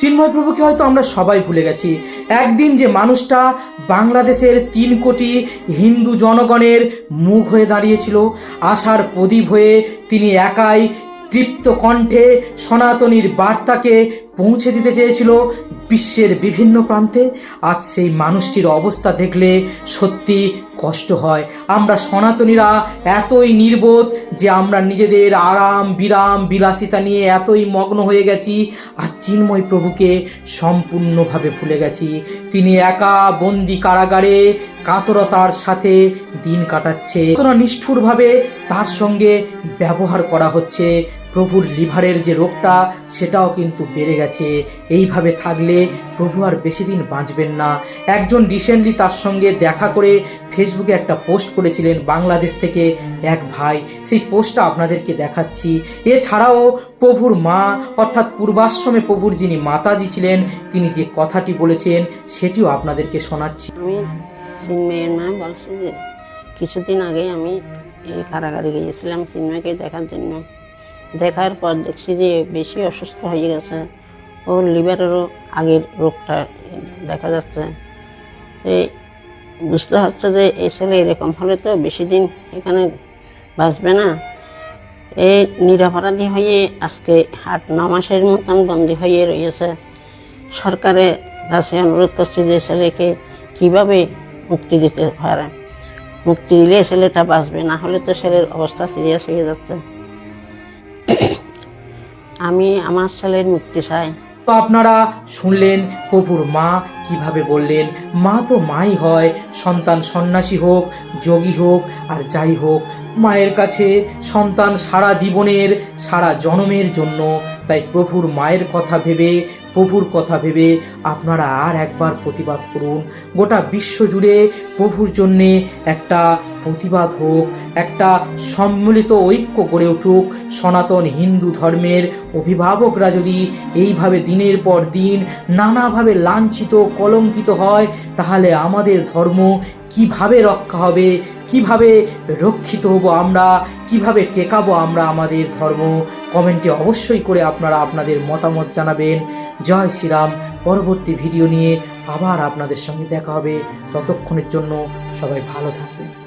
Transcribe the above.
চিন্ময় প্রভুকে হয়তো আমরা সবাই ভুলে গেছি। একদিন যে মানুষটা বাংলাদেশের তিন কোটি হিন্দু জনগণের মুখ হয়ে দাঁড়িয়েছিল, আশার প্রদীপ হয়ে তিনি একাই তৃপ্ত কণ্ঠে সনাতনীর বার্তাকে পৌঁছে দিতে চেয়েছিল বিশ্বের বিভিন্ন প্রান্তে। আজ সেই মানুষটির অবস্থা দেখলে সত্যি কষ্ট হয়। আমরা সনাতনীরা এতই নির্বোধ যে আমরা নিজেদের আরাম, বিরাম, বিলাসিতা নিয়ে এতই মগ্ন হয়ে গেছি আর চিন্ময় প্রভুকে সম্পূর্ণভাবে ভুলে গেছি। তিনি একা বন্দি কারাগারে কাতরতার সাথে দিন কাটাচ্ছে। নিষ্ঠুরভাবে তার সঙ্গে ব্যবহার করা হচ্ছে প্রভুর লিভারের যে রোগটা, সেটাও কিন্তু বেড়ে গেছে। এইভাবে থাকলে প্রভু আর বেশি দিন বাঁচবেন না। একজন রিসেন্টলি তার সঙ্গে দেখা করে ফেসবুকে একটা পোস্ট করেছিলেন বাংলাদেশ থেকে এক ভাই। সেই পোস্টটা আপনাদেরকে দেখাচ্ছি। এছাড়াও প্রভুর মা, অর্থাৎ পূর্বাশ্রমে প্রভুর যিনি মাতাজি ছিলেন, তিনি যে কথাটি বলেছেন, সেটিও আপনাদেরকে শোনাচ্ছি। আমি কিছুদিন আগে আমি এই কারাগারে গিয়েছিলাম চিন্ময়কে দেখার জন্য। দেখার পর দেখছি যে বেশি অসুস্থ হয়ে গেছে ওর লিভারেরও আগের রোগটা দেখা যাচ্ছে। এই বুঝতে হচ্ছে যে এই ছেলে এরকম হলে তো বেশি দিন এখানে বাঁচবে না। এই নিরাপরাধী হয়ে আজকে আট, ন মাসের মতন বন্দী হয়ে রয়েছে। সরকারে কাছে অনুরোধ করছি যে ছেলেকে কীভাবে মুক্তি দিতে পারে? মুক্তি দিলে ছেলেটা বাঁচবে, না হলে তো ছেলের অবস্থা সিরিয়াস হয়ে যাচ্ছে। আমি আমার ছেলের মুক্তি চাই। তো আপনারা শুনলেন কপুর মা কীভাবে বললেন, মা তো মাই হয়, সন্তান সন্ন্যাসী হোক, যোগী হোক, আর যাই হোক, মায়ের কাছে সন্তান সারা জীবনের, সারা জনমের জন্য। তাই প্রভুর মায়ের কথা ভেবে, প্রভুর কথা ভেবে আপনারা আর একবার প্রতিবাদ করুন। গোটা বিশ্ব জুড়ে প্রভুর জন্যে একটা প্রতিবাদ হোক, একটা সম্মিলিত ঐক্য গড়ে উঠুক। সনাতন হিন্দু ধর্মের অভিভাবকরা যদি এইভাবে দিনের পর দিন নানাভাবে লাঞ্ছিত কলঙ্কিত হয়, তাহলে আমাদের ধর্ম কীভাবে রক্ষা হবে? কীভাবে রক্ষিত হব আমরা? কীভাবে টেকাবো আমরা আমাদের ধর্ম? কমেন্টে অবশ্যই করে আপনারা আপনাদের মতামত জানাবেন। জয় শ্রীরাম, পরবর্তী ভিডিও নিয়ে আবার আপনাদের সঙ্গে দেখা হবে। ততক্ষণের জন্য সবাই ভালো থাকবেন।